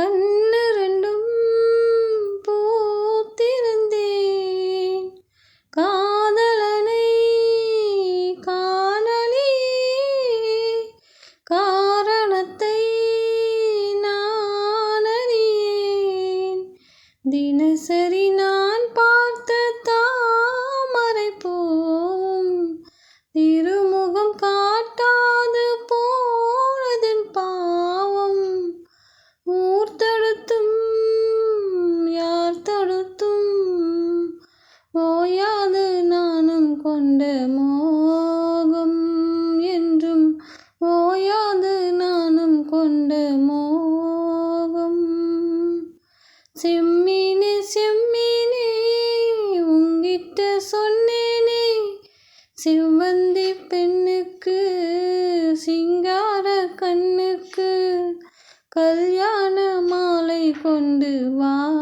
கண்ணு ரெண்டும் போத்திருந்தேன். காதலனை காணலே. காரணத்தை நான் அறியேன். தினசரி நான் பார்த்த தாமரை போம் திரு ஓயாது நானும் கொண்டு மோகம் என்றும் ஓயாது நானும் கொண்டு மோகம். செம்மீனே செம்மினே உங்கிட்ட சொன்னேனே செவ்வந்தி பெண்ணுக்கு சிங்கார கண்ணுக்கு கல்யாண மாலை கொண்டு வா